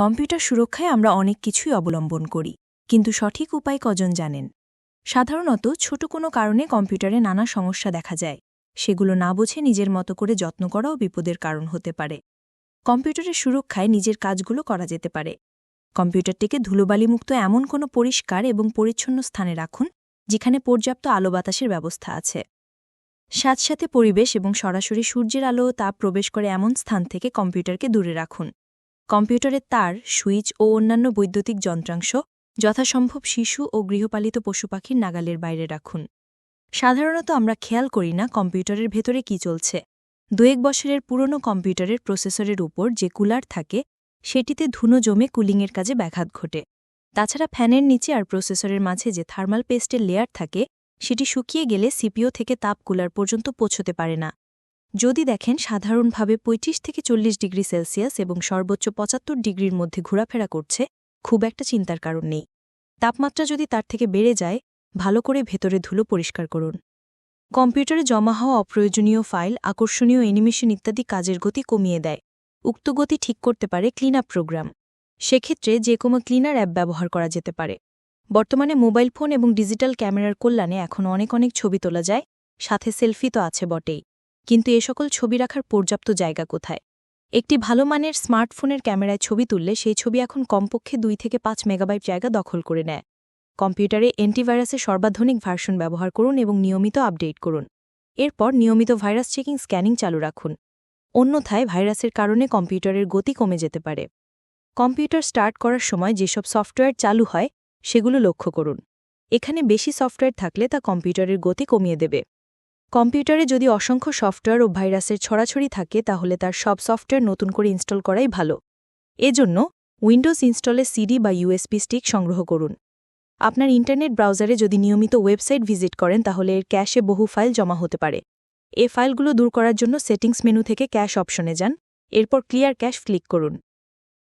Computer সুরক্ষায় আমরা অনেক কিছুই অবলম্বন করি, কিন্তু সঠিক উপায় কজন জানেন? সাধারণত ছোট কোনো কারণে কম্পিউটারে নানা সমস্যা দেখা যায়, সেগুলো না বুঝে নিজের মতো করে যত্ন করাও বিপদের কারণ হতে পারে। কম্পিউটারের সুরক্ষায় নিজের কাজগুলো করা যেতে পারে। কম্পিউটারটিকে ধুলোবালিমুক্ত এমন কোনো পরিষ্কার এবং পরিচ্ছন্ন স্থানে রাখুন, যেখানে পর্যাপ্ত আলো বাতাসের ব্যবস্থা আছে। সাথে পরিবেশ এবং সরাসরি সূর্যের আলো তাপ প্রবেশ করে এমন স্থান থেকে কম্পিউটারকে দূরে রাখুন। কম্পিউটারের তার, সুইচ ও অন্যান্য বৈদ্যুতিক যন্ত্রাংশ, যথাসম্ভব শিশু ও গৃহপালিত পশুপাখির নাগালের বাইরে রাখুন। সাধারণত আমরা খেয়াল করি না কম্পিউটারের ভেতরে কি চলছে। দুয়েক বছরের পুরনো কম্পিউটারের প্রসেসরের উপর যে কুলার থাকে, সেটিতে ধুনো জমে কুলিংয়ের কাজে ব্যাঘাত ঘটে। তাছাড়া ফ্যানের নিচে আর প্রসেসরের মাঝে যে থার্মাল পেস্টের লেয়ার থাকে, সেটি শুকিয়ে গেলে সিপিও থেকে তাপ কুলার পর্যন্ত পৌঁছতে পারে না। যদি দেখেন সাধারণভাবে ২৫ থেকে চল্লিশ ডিগ্রি সেলসিয়াস এবং সর্বোচ্চ পঁচাত্তর ডিগ্রির মধ্যে ঘোরাফেরা করছে, খুব একটা চিন্তার কারণ নেই। তাপমাত্রা যদি তার থেকে বেড়ে যায়, ভালো করে ভেতরে ধুলো পরিষ্কার করুন। কম্পিউটারে জমা হওয়া অপ্রয়োজনীয় ফাইল, আকর্ষণীয় অ্যানিমেশন ইত্যাদি কাজের গতি কমিয়ে দেয়। উক্ত গতি ঠিক করতে পারে ক্লিনআপ প্রোগ্রাম। সেক্ষেত্রে যে কোনো ক্লিনার অ্যাপ ব্যবহার করা যেতে পারে। বর্তমানে মোবাইল ফোন এবং ডিজিটাল ক্যামেরার কল্যাণে এখন অনেক অনেক ছবি তোলা যায়, সাথে সেলফি তো আছে বটেই। কিন্তু এ সকল ছবি রাখার পর্যাপ্ত জায়গা কোথায়? একটি ভালো মানের স্মার্টফোনের ক্যামেরায় ছবি তুললে সেই ছবি এখন কমপক্ষে দুই থেকে পাঁচ মেগাবাইট জায়গা দখল করে নেয়। কম্পিউটারে অ্যান্টিভাইরাসের সর্বাধুনিক ভার্সন ব্যবহার করুন এবং নিয়মিত আপডেট করুন। এরপর নিয়মিত ভাইরাস চেকিং, স্ক্যানিং চালু রাখুন। অন্যথায় ভাইরাসের কারণে কম্পিউটারের গতি কমে যেতে পারে। কম্পিউটার স্টার্ট করার সময় যেসব সফটওয়্যার চালু হয়, সেগুলো লক্ষ্য করুন। এখানে বেশি সফটওয়্যার থাকলে তা কম্পিউটারের গতি কমিয়ে দেবে। কম্পিউটারে যদি অসংখ্য সফটওয়্যার ও ভাইরাসের ছড়াছড়ি থাকে, তাহলে তার সব সফটওয়্যার নতুন করে ইনস্টল করাই ভালো। এজন্য উইন্ডোজ ইনস্টলে সিডি বা ইউএসপি স্টিক সংগ্রহ করুন। আপনার ইন্টারনেট ব্রাউজারে যদি নিয়মিত ওয়েবসাইট ভিজিট করেন, তাহলে এর ক্যাশে বহু ফাইল জমা হতে পারে। এ ফাইলগুলো দূর করার জন্য সেটিংস মেনু থেকে ক্যাশ অপশনে যান, এরপর ক্লিয়ার ক্যাশ ক্লিক করুন।